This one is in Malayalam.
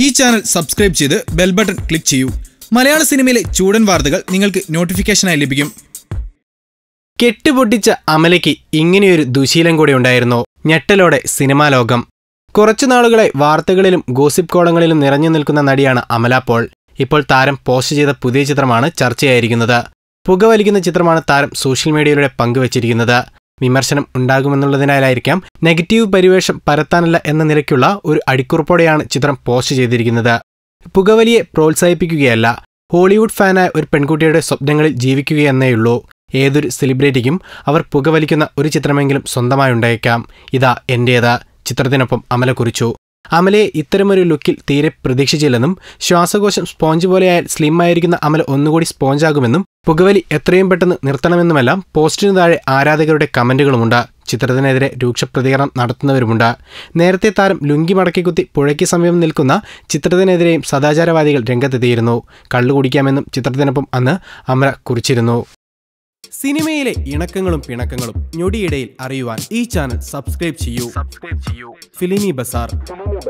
ഈ ചാനൽ സബ്സ്ക്രൈബ് ചെയ്ത് ബെൽ ബട്ടൺ ക്ലിക്ക് ചെയ്യൂ. മലയാള സിനിമയിലെ ചൂടൻ വാർത്തകൾ നിങ്ങൾക്ക് നോട്ടിഫിക്കേഷനായി ലഭിക്കും. കെട്ടുപൊട്ടിച്ച അമലയ്ക്ക് ഇങ്ങനെയൊരു ദുശീലം കൂടെ ഉണ്ടായിരുന്നു. ഞെട്ടലോടെ സിനിമാ ലോകം. കുറച്ചു നാളുകളെ വാർത്തകളിലും ഗോസിപ്പ് കോളങ്ങളിലും നിറഞ്ഞു നിൽക്കുന്ന നടിയാണ് അമല പോൾ. ഇപ്പോൾ താരം പോസ്റ്റ് ചെയ്ത പുതിയ ചിത്രമാണ് ചർച്ചയായിരിക്കുന്നത്. പുകവലിക്കുന്ന ചിത്രമാണ് താരം സോഷ്യൽ മീഡിയയിലൂടെ പങ്കുവച്ചിരിക്കുന്നത്. വിമർശനം ഉണ്ടാകുമെന്നുള്ളതിനാലായിരിക്കാം നെഗറ്റീവ് പരിവേഷം പരത്താനല്ല എന്ന നിലയ്ക്കുള്ള ഒരു അടിക്കുറിപ്പോടെയാണ് ചിത്രം പോസ്റ്റ് ചെയ്തിരിക്കുന്നത്. പുകവലിയെ പ്രോത്സാഹിപ്പിക്കുകയല്ല ഹോളിവുഡ് ഫാനായ ഒരു പെൺകുട്ടിയുടെ സ്വപ്നങ്ങളിൽ ജീവിക്കുകയെന്നേയുള്ളൂ. ഏതൊരു സെലിബ്രിറ്റിക്കും അവർ പുകവലിക്കുന്ന ഒരു ചിത്രമെങ്കിലും സ്വന്തമായി ഉണ്ടായേക്കാം ഇതാ എന്റേത് ചിത്രത്തിനൊപ്പം അമല കുറിച്ചു അമലയെ ഇത്തരമൊരു ലുക്കിൽ തീരെ പ്രതീക്ഷിച്ചില്ലെന്നും ശ്വാസകോശം സ്പോഞ്ച് പോലെയായാൽ സ്ലിം ആയിരിക്കുന്ന അമല ഒന്നുകൂടി സ്പോഞ്ചാകുമെന്നും പുകവലി എത്രയും പെട്ടെന്ന് നിർത്തണമെന്നുമെല്ലാം പോസ്റ്റിനു താഴെ ആരാധകരുടെ കമന്റുകളുമുണ്ട്. ചിത്രത്തിനെതിരെ രൂക്ഷ പ്രതികരണം നടത്തുന്നവരുമുണ്ട്. നേരത്തെ താരം ലുങ്കി മടക്കിക്കുത്തി പുഴയ്ക്ക് സമീപം നിൽക്കുന്ന ചിത്രത്തിനെതിരെയും സദാചാരവാദികൾ രംഗത്തെത്തിയിരുന്നു. കള്ളു കുടിക്കാമെന്നും ചിത്രത്തിനൊപ്പം അന്ന് അമര കുറിച്ചിരുന്നു. സിനിമയിലെ ഇണക്കങ്ങളും പിണക്കങ്ങളും ഞൊടിയിടയിൽ അറിയുവാൻ ഈ ചാനൽ സബ്സ്ക്രൈബ് ചെയ്യൂ സബ്സ്ക്രൈബ് ചെയ്യൂ. ഫിലിമി ബസാർ.